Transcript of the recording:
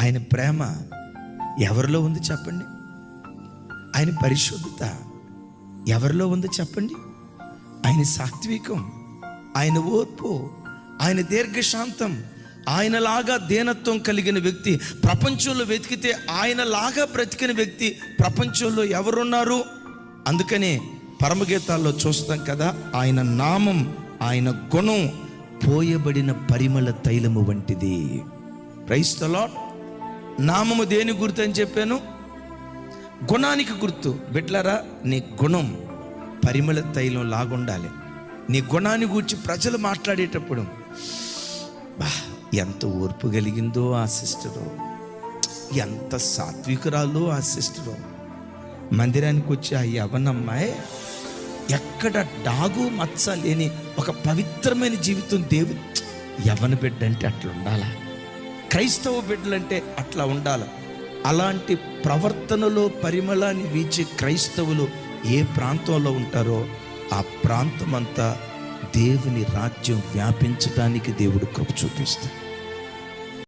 ఆయన ప్రేమ ఎవరిలో ఉంది చెప్పండి? ఆయన పరిశుద్ధత ఎవరిలో ఉంది చెప్పండి? ఆయన సాత్వికం ఆయన ఓర్పు ఆయన దీర్ఘశాంతం ఆయనలాగా దీనత్వం కలిగిన వ్యక్తి ప్రపంచంలో వెతికితే ఆయనలాగా బ్రతికిన వ్యక్తి ప్రపంచంలో ఎవరున్నారు? అందుకనే పరమగీతాల్లో చూస్తాం కదా ఆయన నామం ఆయన గుణం పోయబడిన పరిమళ తైలము వంటిది. క్రైస్తలాట్ నామము దేని గుర్తు అని చెప్పాను? గుణానికి గుర్తు. బిడ్లరా నీ గుణం పరిమళ తైలం లాగుండాలి. నీ గుణాన్ని గూర్చి ప్రజలు మాట్లాడేటప్పుడు బా ఎంత ఓర్పు కలిగిందో ఆ సిస్టరు. ఎంత సాత్వికురాలో ఆ సిస్టరు. మందిరానికి వచ్చి ఆ యవనమ్మాయి ఎక్కడ డాగు మచ్చ లేని ఒక పవిత్రమైన జీవితం దేవుడు యవన బిడ్డ అంటే అట్లా ఉండాలా క్రైస్తవ బిడ్డలంటే అట్లా ఉండాలి. అలాంటి ప్రవర్తనలో పరిమళాన్ని వీచే క్రైస్తవులు ఏ ప్రాంతంలో ఉంటారో ఆ ప్రాంతం అంతా దేవుని రాజ్యం వ్యాపించడానికి దేవుడు కృప చూపిస్తాడు.